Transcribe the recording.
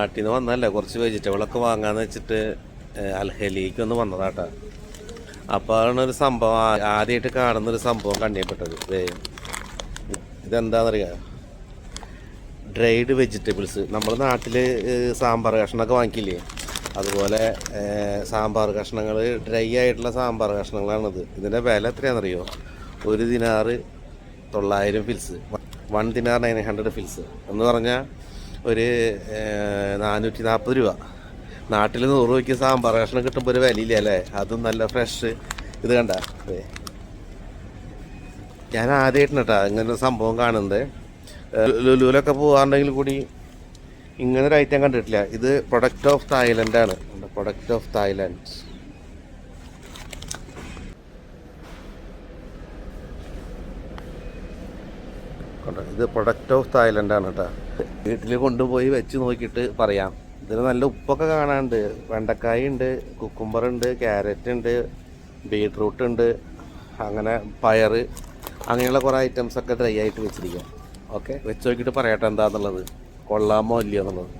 നാട്ടിൽ നിന്ന് വന്നല്ലേ കുറച്ച് വെജിറ്റബിളൊക്കെ വാങ്ങാന്ന് വെച്ചിട്ട് അൽഹലിക്ക് ഒന്ന് വന്നതാട്ടാ. അപ്പോഴാണ് ഒരു സംഭവം ആദ്യമായിട്ട് കാണുന്ന ഒരു സംഭവം കണ്ണിയപ്പെട്ടത് ദേ, ഇതെന്താണെന്നറിയാം ഡ്രൈഡ് വെജിറ്റബിൾസ് നമ്മൾ നാട്ടിൽ സാമ്പാർ കഷ്ണമൊക്കെ വാങ്ങിക്കില്ലേ? അതുപോലെ സാമ്പാർ കഷ്ണങ്ങൾ ഡ്രൈ ആയിട്ടുള്ള സാമ്പാർ കഷ്ണങ്ങളാണിത്. ഇതിന്റെ വില എത്രയാണെന്നറിയോ ഒരു ദിനാറ് തൊള്ളായിരം fils one dinar nine hundred fils എന്ന് പറഞ്ഞാൽ ഒരു നാനൂറ്റി നാൽപ്പത് രൂപ. നാട്ടിൽ നൂറ് രൂപയ്ക്ക് സാമ്പാർ കഷ്ണം കിട്ടുമ്പോൾ ഒരു വിലയില്ല അല്ലേ? അതും നല്ല ഫ്രഷ് ഇത് കണ്ട. ഞാൻ ആദ്യമായിട്ടാണ് കേട്ടോ ഇങ്ങനെ ഒരു സംഭവം കാണുന്നത്. ലുലുവിലൊക്കെ പോകാറുണ്ടെങ്കിൽ കൂടി ഇങ്ങനൊരു ഐറ്റം കണ്ടിട്ടില്ല. ഇത് പ്രൊഡക്റ്റ് ഓഫ് തായ്ലൻഡ് ആണ്. പ്രൊഡക്റ്റ് ഓഫ് തായ്ലൻഡ് ഇത് പ്രൊഡക്റ്റ് ഓഫ് തായ്ലൻഡ് ആണ് കേട്ടോ വീട്ടിൽ കൊണ്ടുപോയി വെച്ച് നോക്കിയിട്ട് പറയാം. ഇതിൽ നല്ല ഉപ്പൊക്കെ കാണാനുണ്ട്. വെണ്ടക്കായ ഉണ്ട് കുക്കുംബർ ഉണ്ട് ക്യാരറ്റ് ഉണ്ട് ബീട്രൂട്ട് ഉണ്ട് അങ്ങനെ പയർ അങ്ങനെയുള്ള കുറേ ഐറ്റംസ് ഒക്കെ ഡ്രൈ ആയിട്ട് വെച്ചിരിക്കാം. ഓക്കെ വെച്ച് നോക്കിയിട്ട് പറയട്ടെ എന്താന്നുള്ളത്. കൊള്ളാമോ ഇല്ലയോ എന്നുള്ളത്.